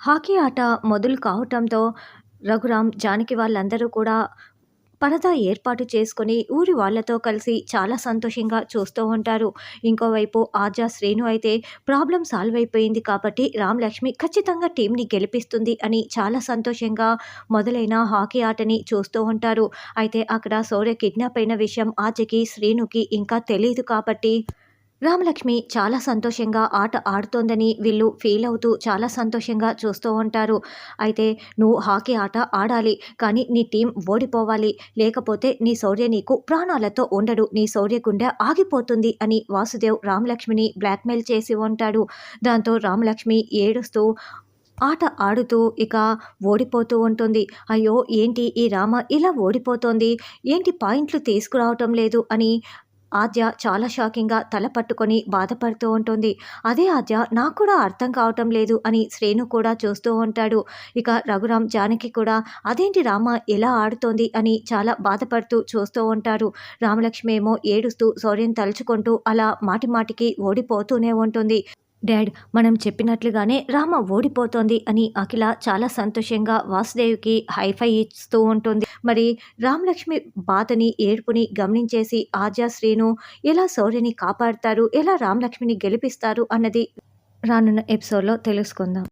Hockey ఆట మొదలు కావటంతో రఘురాం, జానకి వాళ్ళందరూ కూడా పరదా ఏర్పాటు చేసుకొని ఊరి వాళ్ళతో కలిసి చాలా సంతోషంగా చూస్తూ ఉంటారు. ఇంకోవైపు ఆర్జా శ్రీను అయితే ప్రాబ్లం సాల్వ్ అయిపోయింది కాబట్టి రామ్ లక్ష్మి ఖచ్చితంగా టీంని గెలిపిస్తుంది అని చాలా సంతోషంగా మొదలైన హాకీ ఆటని చూస్తూ ఉంటారు. అయితే అక్కడ సౌర్య కిడ్నాప్ అయిన విషయం ఆర్జకి శ్రీనుకి ఇంకా తెలియదు కాబట్టి రామలక్ష్మి చాలా సంతోషంగా ఆట ఆడుతోందని వీళ్ళు ఫీల్ అవుతూ చాలా సంతోషంగా చూస్తూ ఉంటారు. అయితే నువ్వు హాకీ ఆట ఆడాలి కానీ నీ టీం ఓడిపోవాలి లేకపోతే నీ శౌర్య నీకు ప్రాణాలతో ఉండడు నీ శౌర్య గుండె ఆగిపోతుంది అని వాసుదేవ్ రామలక్ష్మిని బ్లాక్మెయిల్ చేసి ఉంటాడు. దాంతో రామలక్ష్మి ఏడుస్తూ ఆట ఆడుతూ ఇక ఓడిపోతూ ఉంటుంది. అయ్యో ఏంటి ఈ రామ ఇలా ఓడిపోతోంది ఏంటి పాయింట్లు తీసుకురావటం లేదు అని ఆద్య చాలా షాకింగ్గా తల పట్టుకొని బాధపడుతూ ఉంటుంది. అదే ఆద్య నాకు కూడా అర్థం కావటం లేదు అని శ్రేణు కూడా చూస్తూ ఉంటాడు. ఇక రఘురామ్ జానకి కూడా అదేంటి రామ ఎలా ఆడుతోంది అని చాలా బాధపడుతూ చూస్తూ ఉంటారు. రామలక్ష్మి ఏమో ఏడుస్తూ శౌర్యం తలుచుకుంటూ అలా మాటిమాటికి ఓడిపోతూనే ఉంటుంది. డాడ్ మనం చెప్పినట్లుగానే రామ ఓడిపోతోంది అని అఖిల చాలా సంతోషంగా వాసుదేవ్కి హైఫై ఇస్తూ ఉంటుంది. మరి రామలక్ష్మి బాధని ఏడుపుని గమనించేసి ఆజాశ్రీను శ్రీను ఎలా శౌర్యని కాపాడతారు ఎలా రామలక్ష్మిని గెలిపిస్తారు అన్నది రానున్న ఎపిసోడ్లో తెలుసుకుందాం.